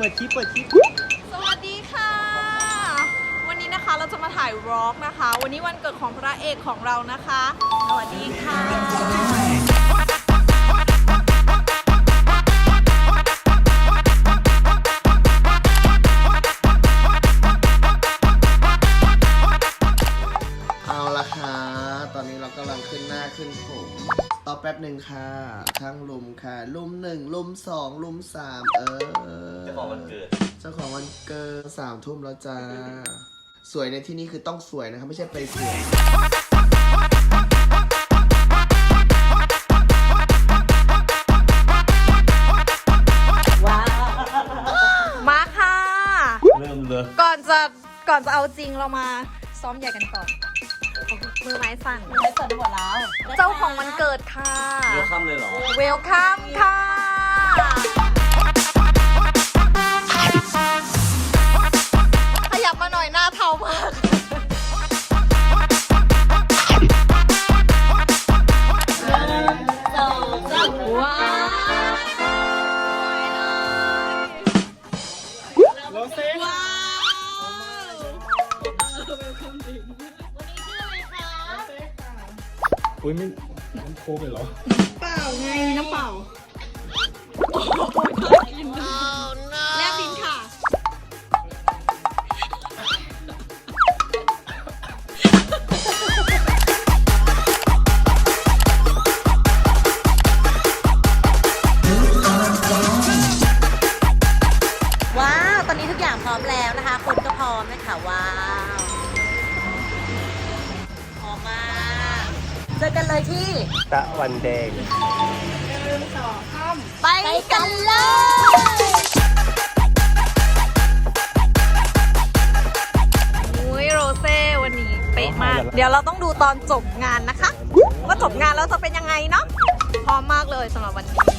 ปิดคลิปเปิดคลิปสวัสดีค่ะ วันนี้นะคะเราจะมาถ่ายวอล์กนะคะ วันนี้วันเกิดของพระเอกของเรานะคะ สวัสดีค่ะเอาละค่ะ ตอนนี้เรากำลังขึ้นหน้าขึ้นผมต่อ แป๊บหนึ่งค่ะช่างลุมค่ะ ลุมหนึ่งลุมสองลุมสามเออ เจ้าของวันเกิด เจ้าของวันเกิดสามทุ่มแล้วจ้า สวยในที่นี้คือต้องสวยนะคะไม่ใช่ไปสวยมาค่ะ เริ่มเลยก่อนจะก่อนจะเอาจริงเรามาซ้อมใหญ่กันก่อน มือไม้สั่น ไม่เปิดหมดแล้วเจ้าของวันเกิดค่ะ เดี๋ยวค่ำเลยเหรอ เวลคัมค่ะ ขยับมาหน่อยหน้าเทามาก ค้กเลยเหรอ เปล่าไงน้ำเปล่า เจอกันเลยที่ ตะวันแดง ไปกันเลย อุ้ยโรเซ่วันนี้เป๊ะมาก เดี๋ยวเราต้องดูตอนจบงานนะคะ ว่าจบงานแล้วจะเป็นยังไงเนาะพร้อมมากเลยสำหรับวันนี้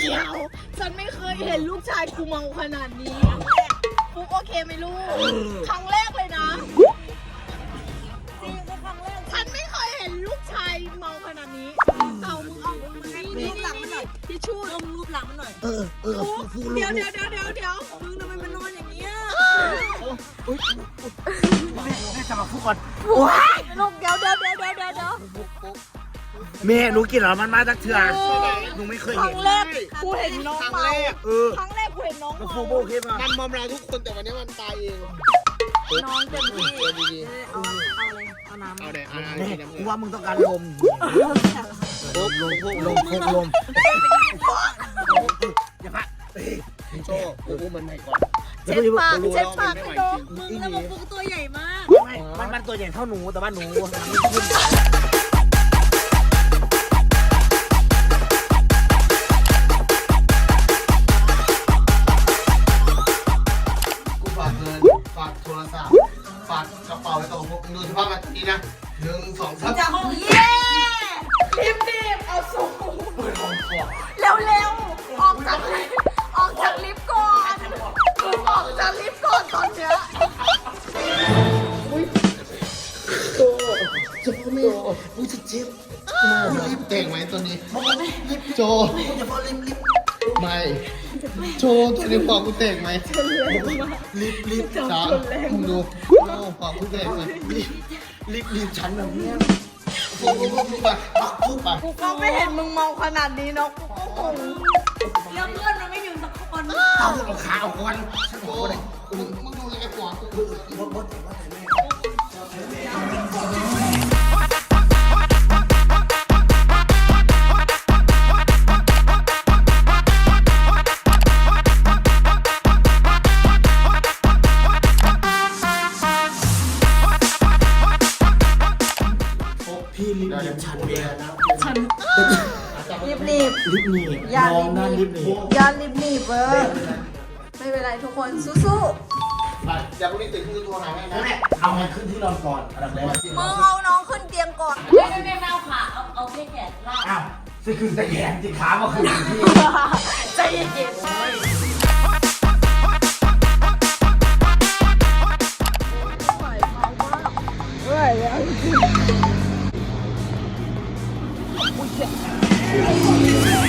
เดี๋ยวฉันไม่เคยเห็นลูกชายกูเมาขนาดนี้ฟุกโอเคไหมลูก ครั้งแรกเลยนะ จริงเป็นครั้งแรกฉันไม่เคยเห็นลูกชายเมาขนาดนี้ เอามึงเอามึงนี่รูปหลังมันหน่อยที่ชู่ลงรูปหลังมันหน่อยเออเออฟูลูเดี๋ยวกเดี๋ยวเดี๋ยวเดี๋ยวเดี๋ยวมึงทำไมมันนอนอย่างเงี้ยแม่จะมาพูดก่อนลูกเดี๋ยวเดี๋ยวเดี๋ยวเดี๋ยวเดี๋ยวเดี๋ยว แม่หนูกินเหรอมันมาจากเถื่อหนูไม่เคยคเห็รั้นงแรกกูเห็นน้องครั้งเมาแรกเออครั้งแรกกูเห็นน้องแล้วเมาฟูโบเคป่ะมันมอมเราทุกคนแต่วันนี้มันตายเองน้องเต็มที่เออดีเอาเอาอะไรเอาน้ำๆเอาเดี๋ยวเอาแม่กินน้ำกูเงินว่ามึงต้องการลมลมลมลมโคกลมอย่าพะโชว์กูพูดมันให้ก่อน เช็ดปากเช็ดปากให้น้องมึงแล้วมึงฟุกตัวใหญ่มาก ไม่มันมันตัวใหญ่เท่าหนูแต่ว่าหนูมันไม่ขึ้นากโทรศัพท์ฝากกระเป๋าไว้กับพวกมึงดูสภาพแบบนี้นะหนึ่งสองสามจากห้องเย้รีบรีบเอาสูเร็วเร็วออกจากลิฟต์ออกจากลิฟต์ก่อนมึงออกจากลิฟต์ก่อนตอนเนี้ยโจโจไม่กูจะเจ็บกูรีบแต่งไหมตัวนี้โจ ไม่โจตัวนี้พอกูแต่งไหมรีบรีบจ้ามึงดูโอ้พอกูแต่งไหมรีบรีบรีบฉันแบบนี้พูดพูดพูดพูดไปพูดไปกูก็ไม่เห็นมึงเมาขนาดนี้เนาะกูก็งงแล้วเพื่อนมันไม่อยู่สักคนเอาเอาขาเอาควันโอ้มึงมึงดูแลก่อนกูพี่ ลิบฟต์หหนีนีบบอย่ารีบหนีบเออไม่เป็นไรทุกคนสู้ไปเดี๋ยวพรุ่งนี้ตื่นขึ้นโทรหาแม่นะแม่เอาไงขึ้นที่นอนก่อนอันดับแรกๆมึงเอาน้องขึ้นเตียงก่อน ไม่ไม่ไม่ไม่เอาขาเอาเอาแค่แขนลากอ้าวสิคือตะแยงจิขามาคือพี่ใจเย็นๆ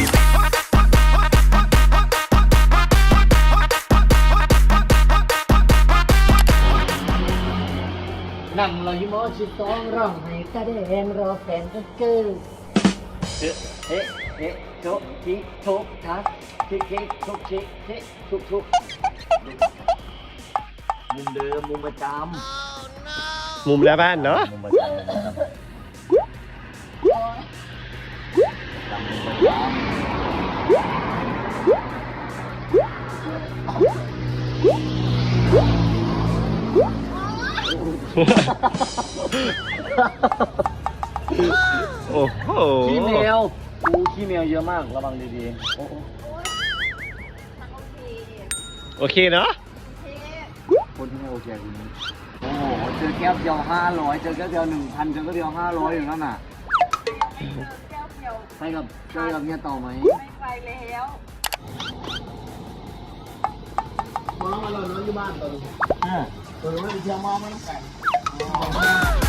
นั่งรออยู่มอชิตองร้องให้ตาแดงรอแฟนก็เกิดเฮ้เฮ้เฮ้โจ๊กทิกโจ๊กทักทิกทิกทุกทิกทิกทุกทุกมุมเดิมมุมประจำมุมหน้าบ้านเนาะมุมประจำมุมประจำจำมุมประจ โอ้โหำขี้แมวกูขี้แมวเยอะมากระวังดีๆโอ้โหโอเคเนาะคนที่ไม่โอเคคุณนี้โอ้โหเจอแก้วเดียวห้าร้อยเจอแก้วเดียวหนึ่งพันเจอแก้วเดียวห้าร้อยอย่างนั้นน่ะไปกับเจอกับเมียต่อไหมไปแล้วมองมาเรานอนอยู่บ้านตอนนี้อ่าตัวนี้ไปเที่ยวมองมันแปล Oh!